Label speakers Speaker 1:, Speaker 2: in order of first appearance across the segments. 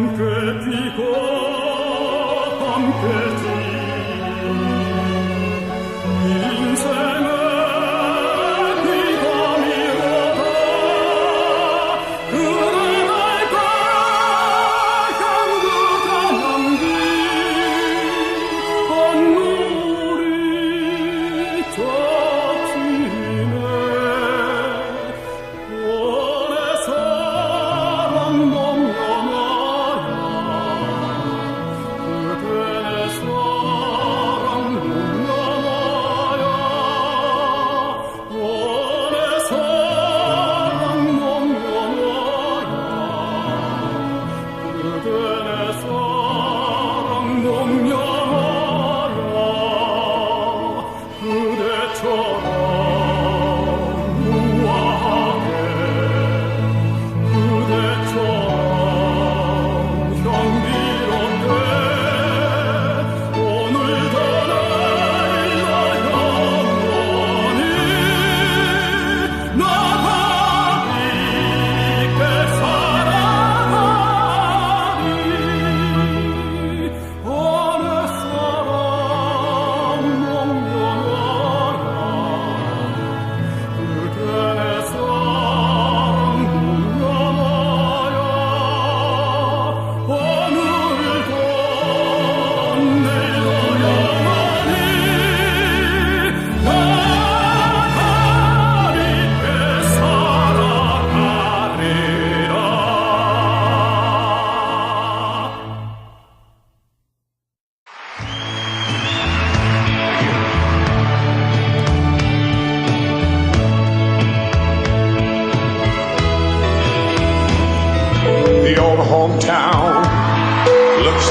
Speaker 1: anche ti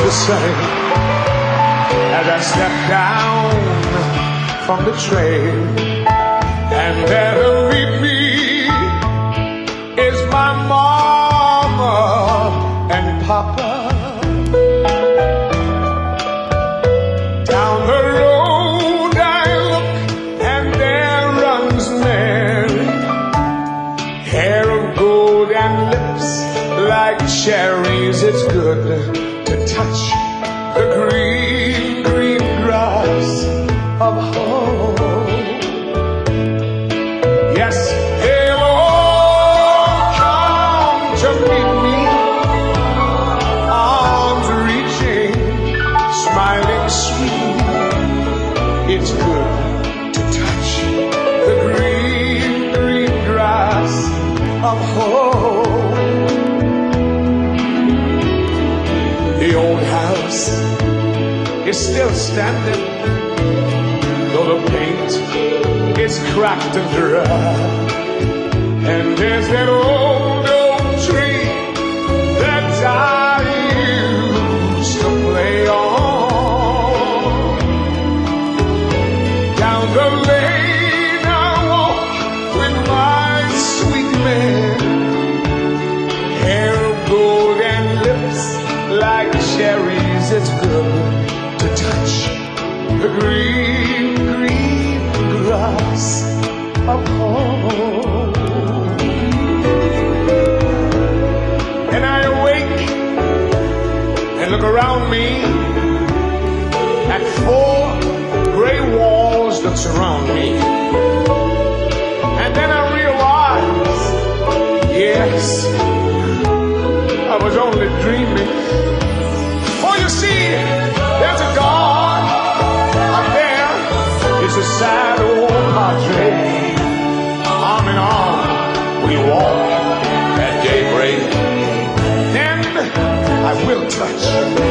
Speaker 2: the same as I step down from the train. And there to me is my mama and papa. Down the road I look and there runs Mary hair of gold and lips like cherries. Touch the green, green grass of home. Yes, they'll all come to meet me, arms reaching, smiling sweet. It's good to touch the green, green grass of home. House is still standing, though the paint is cracked and dry. And there's that old oak tree that I used to play on. Down the lane I walk with my sweet man. Hair of gold and lips like It's good to touch the green, green grass of home. And I awake and look around me at four gray walls that surround me. And then I realize, yes, I was only dreaming. I